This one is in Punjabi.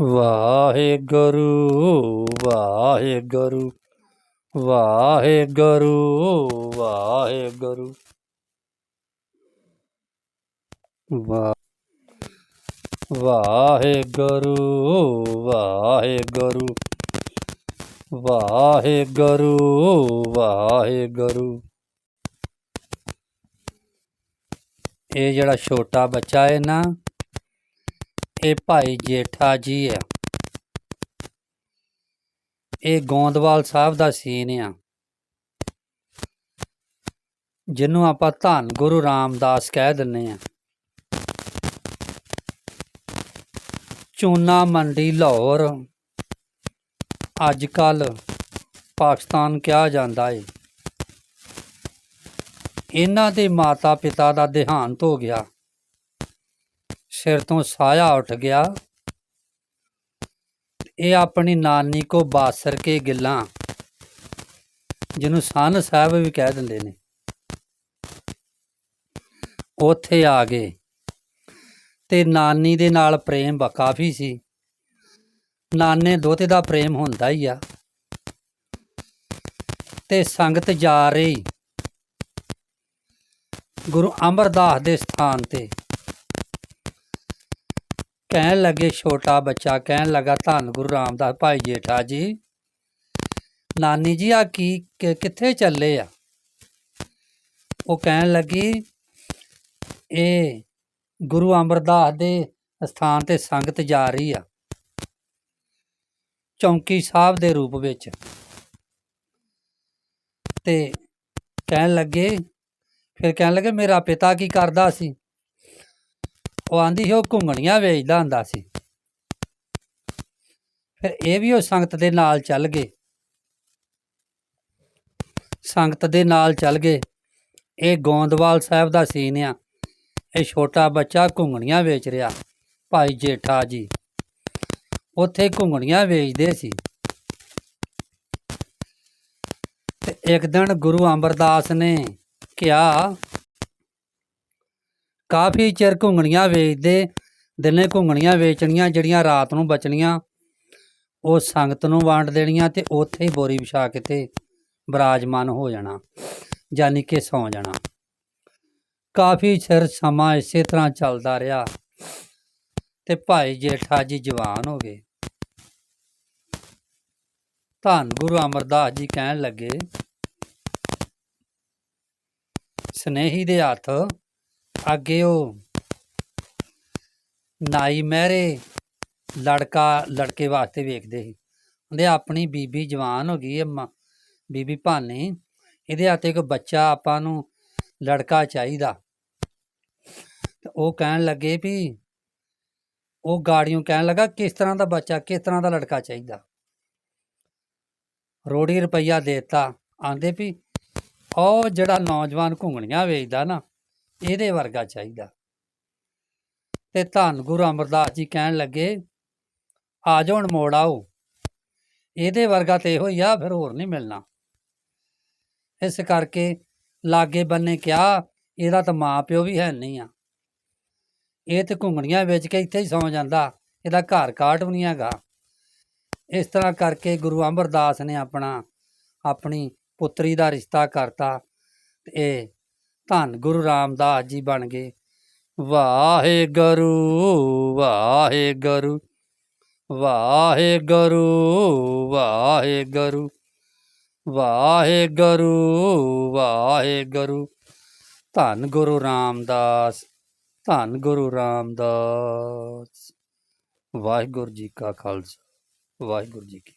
ਵਾਹਿਗੁਰੂ ਵਾਹਿਗੁਰੂ ਵਾਹਿਗੁਰੂ ਵਾਹਿਗੁਰੂ। ਵਾ, ਵਾਹਿਗੁਰੂ ਵਾਹਿਗੁਰੂ ਵਾਹਿਗੁਰੂ ਵਾਹਿਗੁਰੂ। ਇਹ ਜਿਹੜਾ ਛੋਟਾ ਬੱਚਾ ਹੈ ਨਾ ਇਹ ਭਾਈ ਜੇਠਾ ਜੀ ਹੈ ਇਹ ਗੋਂਦਵਾਲ ਸਾਹਿਬ ਦਾ ਸੀਨ ਆ। ਜਿਹਨੂੰ ਆਪਾਂ ਧੰਨ ਗੁਰੂ ਰਾਮਦਾਸ ਕਹਿ ਦਿੰਨੇ ਆ। ਚੂਨਾ ਮੰਡੀ ਲਾਹੌਰ। ਅੱਜ ਕੱਲ ਪਾਕਿਸਤਾਨ ਕਿਹਾ ਜਾਂਦਾ ਏ। ਇਹਨਾਂ ਦੇ ਮਾਤਾ ਪਿਤਾ ਦਾ ਦੇਹਾਂਤ ਹੋ ਗਿਆ। ਸਿਰ ਤੋਂ ਸਾਇਆ ਉੱਠ ਗਿਆ। ਇਹ ਆਪਣੀ ਨਾਨੀ ਕੋ ਬਾਸਰ ਕੇ ਗਿੱਲਾਂ, ਜਿਹਨੂੰ ਸਨ ਸਾਹਿਬ ਵੀ ਕਹਿ ਦਿੰਦੇ ਨੇ। ਉੱਥੇ ਆ ਗਏ। ਤੇ ਨਾਨੀ ਦੇ ਨਾਲ ਪ੍ਰੇਮ ਬ- ਕਾਫੀ ਸੀ। ਨਾਨੇ ਦੋਤੇ ਦਾ ਪ੍ਰੇਮ ਹੁੰਦਾ ਹੀ ਆ। ਤੇ ਸੰਗਤ ਜਾ ਰਹੀ। ਗੁਰੂ ਅਮਰਦਾਸ ਦੇ ਸਥਾਨ ਤੇ ਕਹਿਣ ਲੱਗੇ, ਛੋਟਾ ਬੱਚਾ ਕਹਿਣ ਲੱਗਾ, ਧੰਨ ਗੁਰੂ ਰਾਮਦਾਸ ਭਾਈ ਜੇਠਾ ਜੀ, ਨਾਨੀ ਜੀ ਆ ਕੀ ਕਿੱਥੇ ਚੱਲੇ ਆ? ਉਹ ਕਹਿਣ ਲੱਗੀ, ਇਹ ਗੁਰੂ ਅਮਰਦਾਸ ਦੇ ਸਥਾਨ ਤੇ ਸੰਗਤ ਜਾ ਰਹੀ ਆ, ਚੌਂਕੀ ਸਾਹਿਬ ਦੇ ਰੂਪ ਵਿੱਚ। ਤੇ ਕਹਿਣ ਲੱਗੇ, ਫਿਰ ਕਹਿਣ ਲੱਗੇ, ਮੇਰਾ ਪਿਤਾ ਕੀ ਕਰਦਾ ਸੀ? ਉਹ ਆਂਦੀ ਸੀ, ਉਹ ਘੁੰਗਣੀਆਂ ਵੇਚਦਾ ਹੁੰਦਾ ਸੀ। ਫਿਰ ਇਹ ਵੀ ਉਹ ਸੰਗਤ ਦੇ ਨਾਲ ਚੱਲ ਗਏ। ਸੰਗਤ ਦੇ ਨਾਲ ਚੱਲ ਗਏ। ਇਹ ਗੋਂਦਵਾਲ ਸਾਹਿਬ ਦਾ ਸੀਨ ਆ। ਇਹ ਛੋਟਾ ਬੱਚਾ ਘੁੰਗਣੀਆਂ ਵੇਚ ਰਿਹਾ, ਭਾਈ ਜੇਠਾ ਜੀ। ਉੱਥੇ ਘੁੰਗਣੀਆਂ ਵੇਚਦੇ ਸੀ। ਤੇ ਇੱਕ ਦਿਨ ਗੁਰੂ ਅਮਰਦਾਸ ਨੇ ਕਿਹਾ ਕਾਫੀ ਚਿਰ ਘੁੰਗਣੀਆਂ ਵੇਚਦੇ, ਦਿਨੇ ਘੁੰਗਣੀਆਂ ਵੇਚਣੀਆਂ, ਜਿਹੜੀਆਂ ਰਾਤ ਨੂੰ ਬਚਣੀਆਂ, ਉਹ ਸੰਗਤ ਨੂੰ ਵੰਡ ਦੇਣੀਆਂ ਤੇ ਉੱਥੇ ਹੀ ਬੋਰੀ ਵਿਛਾ ਕੇ ਤੇ ਬਿਰਾਜਮਾਨ ਹੋ ਜਾਣਾ, ਯਾਨੀ ਕਿ ਸੌ ਜਾਣਾ। ਕਾਫੀ ਚਿਰ ਸਮਾਂ ਇਸੇ ਤਰ੍ਹਾਂ ਚੱਲਦਾ ਰਿਹਾ ਤੇ ਭਾਈ ਜੇਠਾ ਜੀ ਜਵਾਨ ਹੋ ਗਏ। ਧੰਨ ਗੁਰੂ ਅਮਰਦਾਸ ਜੀ ਕਹਿਣ ਲੱਗੇ, ਸਨੇਹੀ ਦੇ ਹੱਥ ਅੱਗੇ ਉਹ ਨਾਈ ਮਹਿਰੇ ਲੜਕਾ ਲੜਕੇ ਵਾਸਤੇ ਵੇਖਦੇ ਸੀ। ਉਹਦੇ ਆਪਣੀ ਬੀਬੀ ਜਵਾਨ ਹੋ ਗਈ ਹੈ ਬੀਬੀ ਭਾਨੀ। ਇਹਦੇ ਹੱਥ ਇੱਕ ਬੱਚਾ ਆਪਾਂ ਨੂੰ ਲੜਕਾ ਚਾਹੀਦਾ। ਉਹ ਕਹਿਣ ਲੱਗੇ ਵੀ ਉਹ ਗਾੜੀਆਂ ਕਹਿਣ ਲੱਗਾ, ਕਿਸ ਤਰ੍ਹਾਂ ਦਾ ਬੱਚਾ, ਕਿਸ ਤਰ੍ਹਾਂ ਦਾ ਲੜਕਾ ਚਾਹੀਦਾ। ਰੋੜੀ ਰੁਪਈਆ ਦੇਤਾ। ਆਂਦੇ ਵੀ ਉਹ ਜਿਹੜਾ ਨੌਜਵਾਨ ਘੁੰਗਣੀਆਂ ਵੇਚਦਾ ਨਾ ਇਹਦੇ ਵਰਗਾ ਚਾਹੀਦਾ। ਤੇ ਧੰਨ ਗੁਰੂ ਅਮਰਦਾਸ ਜੀ ਕਹਿਣ ਲੱਗੇ, ਆ ਜਾਓ ਹੁਣ ਮੋੜ ਆਓ। ਇਹਦੇ ਵਰਗਾ ਤੇ ਇਹੋ ਹੀ ਆ, ਫਿਰ ਹੋਰ ਨਹੀਂ ਮਿਲਣਾ। ਇਸ ਕਰਕੇ ਲਾਗੇ ਬੰਨੇ ਕਿਹਾ, ਇਹਦਾ ਤਾਂ ਮਾਂ ਪਿਓ ਵੀ ਹੈ ਨਹੀਂ ਆ। ਇਹ ਤੇ ਘੁੰਗਣੀਆਂ ਵੇਚ ਕੇ ਇੱਥੇ ਹੀ ਸੌ ਜਾਂਦਾ। ਇਹਦਾ ਘਰ ਕਾਟ ਵੀ ਨਹੀਂ ਹੈਗਾ। ਇਸ ਤਰ੍ਹਾਂ ਕਰਕੇ ਗੁਰੂ ਅਮਰਦਾਸ ਨੇ ਆਪਣਾ, ਆਪਣੀ ਪੁੱਤਰੀ ਦਾ ਰਿਸ਼ਤਾ ਕਰਤਾ ਤੇ ਇਹ ਧੰਨ ਗੁਰੂ ਰਾਮਦਾਸ ਜੀ ਬਣ ਗਏ। ਵਾਹਿਗੁਰੂ ਵਾਹਿਗੁਰੂ ਵਾਹਿਗੁਰੂ ਵਾਹਿਗੁਰੂ ਵਾਹਿਗੁਰੂ ਵਾਹਿਗੁਰੂ। ਧੰਨ ਗੁਰੂ ਰਾਮਦਾਸ, ਧੰਨ ਗੁਰੂ ਰਾਮਦਾਸ। ਵਾਹਿਗੁਰੂ ਜੀ ਕਾ ਖਾਲਸਾ, ਵਾਹਿਗੁਰੂ ਜੀ ਕੀ